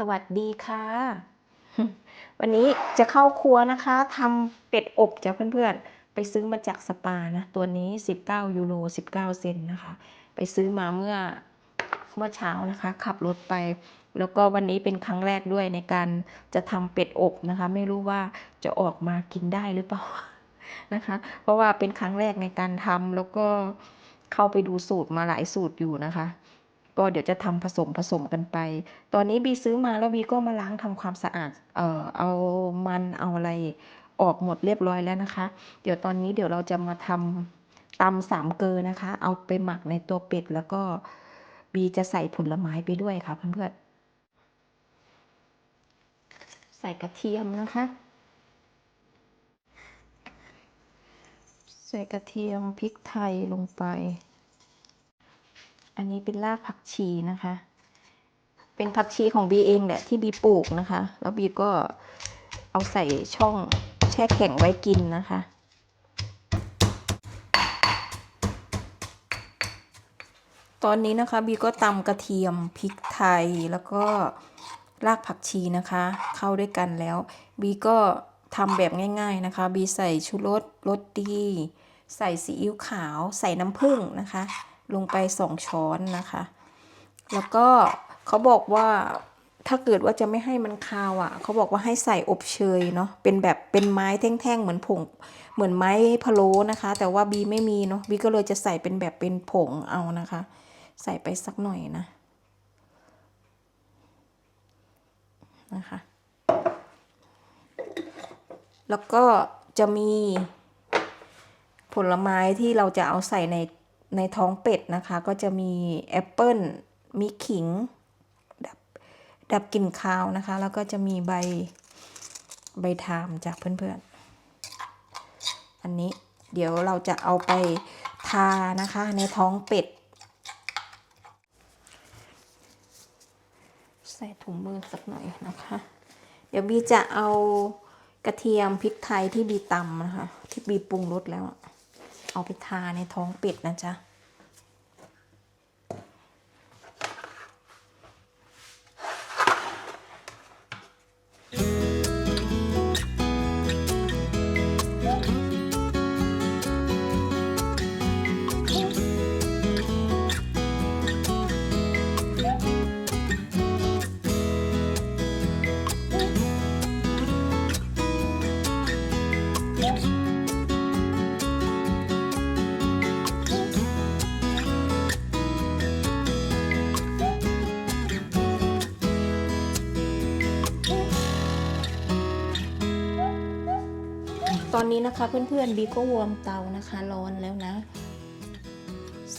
สวัสดีค่ะ วันนี้จะเข้าครัวนะคะทำเป็ดอบจ้ะเพื่อนๆ ไปซื้อมาจากสปานะ ตัวนี้ 19 ยูโร 19 เซนนะคะ ไปซื้อมาเมื่อเมื่อเช้านะคะ ขับรถไป แล้วก็วันนี้เป็นครั้งแรกด้วยในการจะทำเป็ดอบนะคะ ไม่รู้ว่าจะออกมากินได้หรือเปล่านะคะ เพราะว่าเป็นครั้งแรกในการทำแล้วก็เข้าไปดูสูตรมาหลายสูตรอยู่นะคะ ก็เดี๋ยวจะทำผสมผสมกันไป ตอนนี้บีซื้อมาแล้วบีก็มาล้างทำความสะอาด เอ่อเอามันเอาอะไรออกหมดเรียบร้อยแล้วนะคะ เดี๋ยวตอนนี้เดี๋ยวเราจะมาทำตำสามเกลอนะคะ เอาไปหมักในตัวเป็ดแล้วก็บีจะใส่ผลไม้ไปด้วยค่ะเพื่อนๆ ใส่กระเทียมนะคะ ใส่กระเทียมพริกไทยลงไป อันนี้เป็นรากผักชีนะคะ เป็นผักชีของบีเองแหละที่บีปลูกนะคะ แล้วบีก็เอาใส่ช่องแช่แข็งไว้กินนะคะตอนนี้นะคะบีก็ตำกระเทียมพริกไทยแล้วก็รากผักชีนะคะ เข้าด้วยกันแล้วบีก็ทำแบบง่าย ๆนะคะบีใส่ชูรสรสดี ใส่ซีอิ๊วขาว ใส่น้ำผึ้งนะคะ ลงไปสองช้อนนะคะ แล้วก็เขาบอกว่าถ้าเกิดว่าจะไม่ให้มันคาวอะ เขาบอกว่าให้ใส่อบเชยเนาะเป็นแบบเป็นไม้แท่งๆ เหมือนผงเหมือนไม้พะโล้นะคะ แต่ว่าบีไม่มีเนาะบีก็เลยจะใส่เป็นแบบเป็นผงเอานะคะ ใส่ไปสักหน่อยนะนะคะ แล้วก็จะมีผลไม้ที่เราจะเอาใส่ใน ในท้องเป็ดนะคะ ก็จะมีแอปเปิ้ลมีขิง ดับดับกลิ่นคาวนะคะ แล้วก็จะมีใบใบทามจากเพื่อนๆ อันนี้เดี๋ยวเราจะเอาไปทานะคะในท้องเป็ด ใส่ถุงมือสักหน่อยนะคะ เดี๋ยวบีจะเอากระเทียมพริกไทยที่บีตำนะคะ ที่บีปรุงรสแล้วอะ เอาไปทาในท้องเป็ดนะจ๊ะ ตอนนี้นะคะเพื่อนๆบีก็วอร์มเตานะคะร้อนแล้วนะ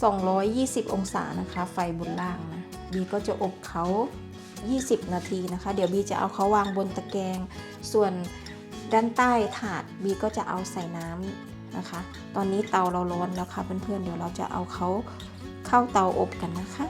220 องศานะคะ ไฟบนล่างนะบีก็จะอบเขา 20 นาทีนะคะ เดี๋ยวบีจะเอาเขาวางบนตะแกรงส่วนด้านใต้ถาดบีก็จะเอาใส่น้ำนะคะ ตอนนี้เตาเราร้อนแล้วค่ะเพื่อนๆเดี๋ยวเราจะเอาเขาเข้าเตาอบกันนะคะ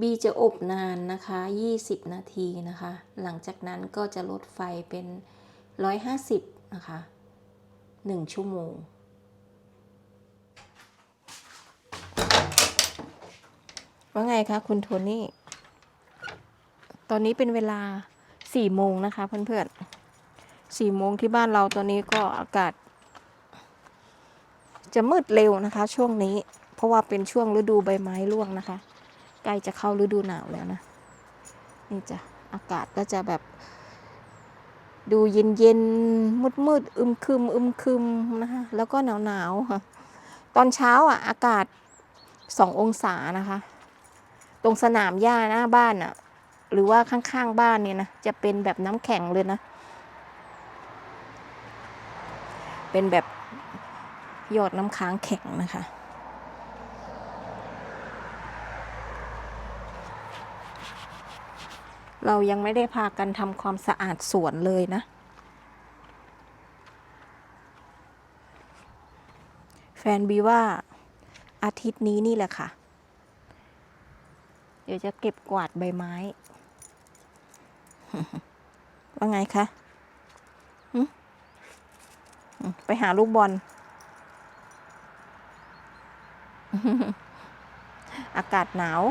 บีจะอบนานนะคะ 20 นาทีนะคะ หลังจากนั้นก็จะลดไฟเป็น 150 นะคะ 1 ชั่วโมง ว่าไงคะคุณโทนี่ ตอนนี้เป็นเวลา 4 โมงนะคะเพื่อนๆ 4 โมงที่บ้านเราตอนนี้ก็อากาศ จะมืดเร็วนะคะช่วงนี้ เพราะว่าเป็นช่วงฤดูใบไม้ร่วงนะคะ ใกล้จะเข้าฤดูหนาวแล้วนะ นี่จ้ะอากาศก็จะแบบ ดูเย็นเย็นมืดมืดอึมครึมอึมครึมนะคะแล้วก็หนาวหนาวค่ะ ตอนเช้าอะ อากาศสององศานะคะ ตรงสนามหญ้าหน้าบ้านอะ หรือว่าข้างๆบ้านเนี่ยนะจะเป็นแบบน้ำแข็งเลยนะ เป็นแบบหยอดน้ำค้างแข็งนะคะ เรายังไม่ได้พากันทำความสะอาดสวนเลยนะ แฟนบีว่าอาทิตย์นี้นี่แหละค่ะ เดี๋ยวจะเก็บกวาดใบไม้ ว่าไงคะหึหึไปหาลูกบอล อากาศหนาว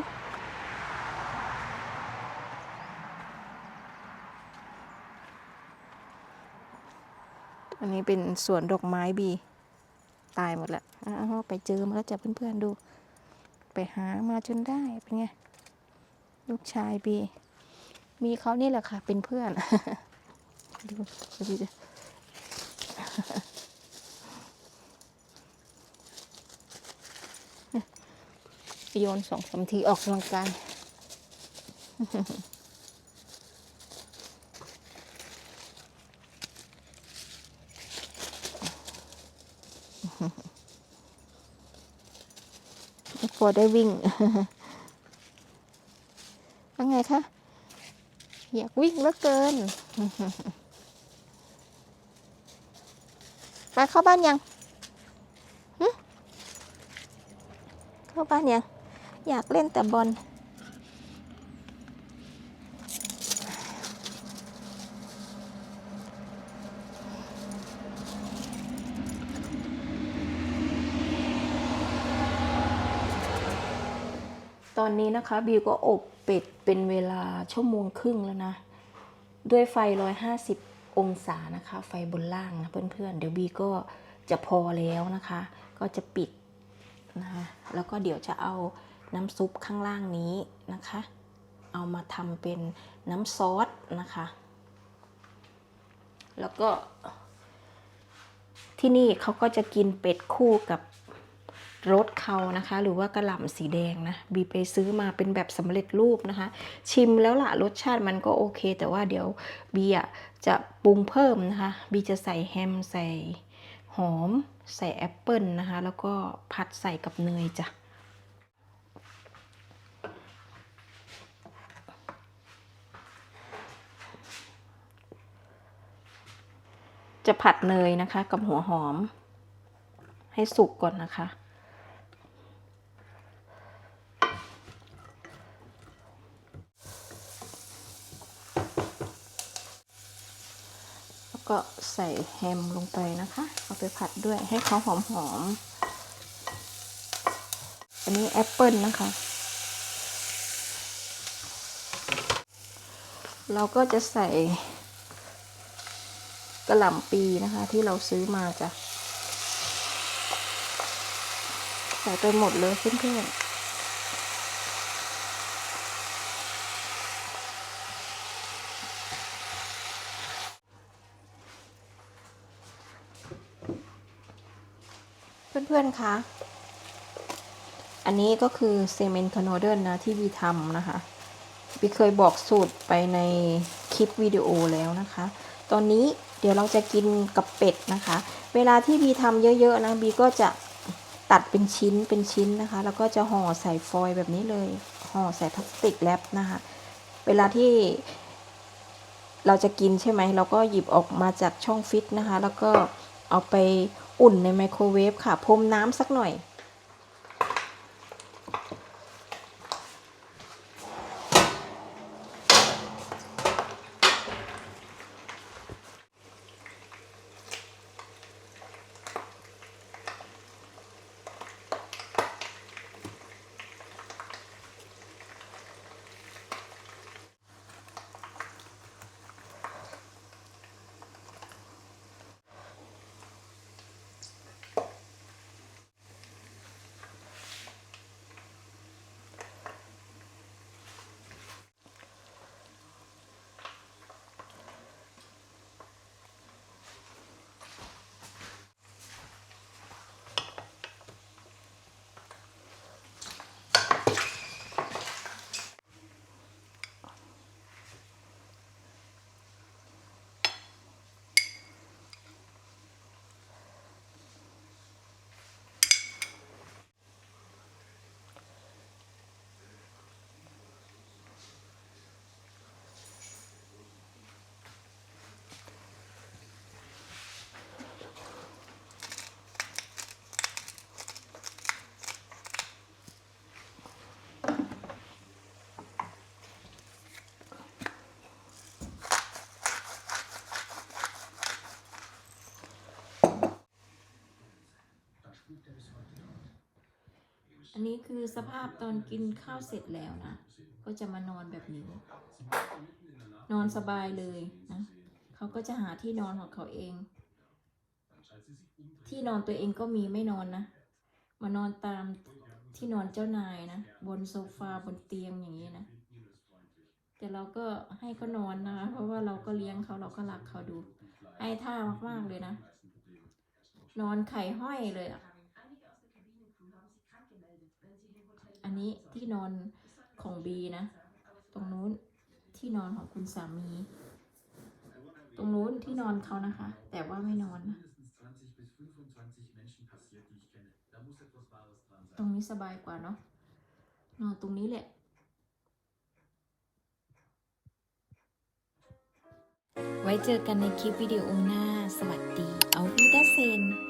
อันนี้เป็นสวนดอกไม้บี ตายหมดแล้วอ้าวไปเจอมาแล้วจ้ะเพื่อนๆดู ไปหามาจนได้เป็นไง ลูกชายบี มีเขานี่แหละค่ะ เป็นเพื่อนดูดูดิโยนสองสามทีออกกำลังกาย พอได้วิ่งว่าไงคะ อยากวิ่งเหลือเกินไปเข้าบ้านยังเข้าบ้านยัง อยากเล่นแต่บอล ตอนนี้นะคะบิวก็อบเป็ดเป็นเวลาชั่วโมงครึ่งแล้วนะ ด้วยไฟ 150 องศานะคะ ไฟบนล่างนะเพื่อนๆ เดี๋ยวบีก็จะพอแล้วนะคะ ก็จะปิดนะคะแล้วก็เดี๋ยวจะเอาน้ำซุปข้างล่างนี้นะคะ เอามาทำเป็นน้ำซอสนะคะ แล้วก็ที่นี่เขาก็จะกินเป็ดคู่กับ รสเขานะคะ หรือว่ากระหล่ำสีแดงนะบีไปซื้อมาเป็นแบบสำเร็จรูปนะคะ ชิมแล้วล่ะรสชาติมันก็โอเค แต่ว่าเดี๋ยวบีอะจะปรุงเพิ่มนะคะบีจะใส่แฮมใส่หอม ใส่แอปเปิลนะคะ แล้วก็ผัดใส่กับเนยจ้ะจะผัดเนยนะคะกับหัวหอม ให้สุกก่อนนะคะ แล้ว ก็ใส่แฮมลงไปนะคะ เอาไปผัดด้วยให้เขาหอมหอมๆอันนี้แอปเปิลนะคะ เราก็จะใส่กระหล่ำปีนะคะ ที่เราซื้อมาจ้ะ ใส่ไปหมดเลยเพื่อนๆ เพื่อนๆคะ อันนี้ก็คือเซเมนต์คาโนเดิลนะที่วีทำนะคะวีเคยบอกสูตรไปในคลิปวิดีโอแล้วนะคะ ตอนนี้เดี๋ยวเราจะกินกับเป็ดนะคะ เวลาที่บีทำเยอะๆนะบีก็จะตัดเป็นชิ้นเป็นชิ้นนะคะ แล้วก็จะห่อใส่ฟอยล์แบบนี้เลย ห่อใส่พลาสติกแรปนะคะ เวลาที่เราจะกินใช่ไหม เราก็หยิบออกมาจากช่องฟิตนะคะ แล้วก็เอาไป อุ่นในไมโครเวฟค่ะพรมน้ำสักหน่อย นนี้คือสภาพตอนกินข้าวเสร็จแล้วนะ ก็จะมานอนแบบนี้ นอนสบายเลยนะ เขาก็จะหาที่นอนของเขาเอง ที่นอนตัวเองก็มีไม่นอนนะ มานอนตามที่นอนเจ้านายนะ บนโซฟาบนเตียงอย่างนี้นะ แต่เราก็ให้เขานอนนะ เพราะว่าเราก็เลี้ยงเขาเราก็รักเขาดู ให้ท่ามากๆเลยนะ นอนไข่ห้อยเลยอะ อันนี้ที่นอนของบีนะ ตรงนู้นที่นอนของคุณสามี ตรงนู้นที่นอนเขานะคะ แต่ว่าไม่นอนนะตรงนี้สบายกว่าเนาะนอนตรงนี้แหละไว้เจอกันในคลิปวิดีโอหน้า สวัสดี เอาวิดาเซน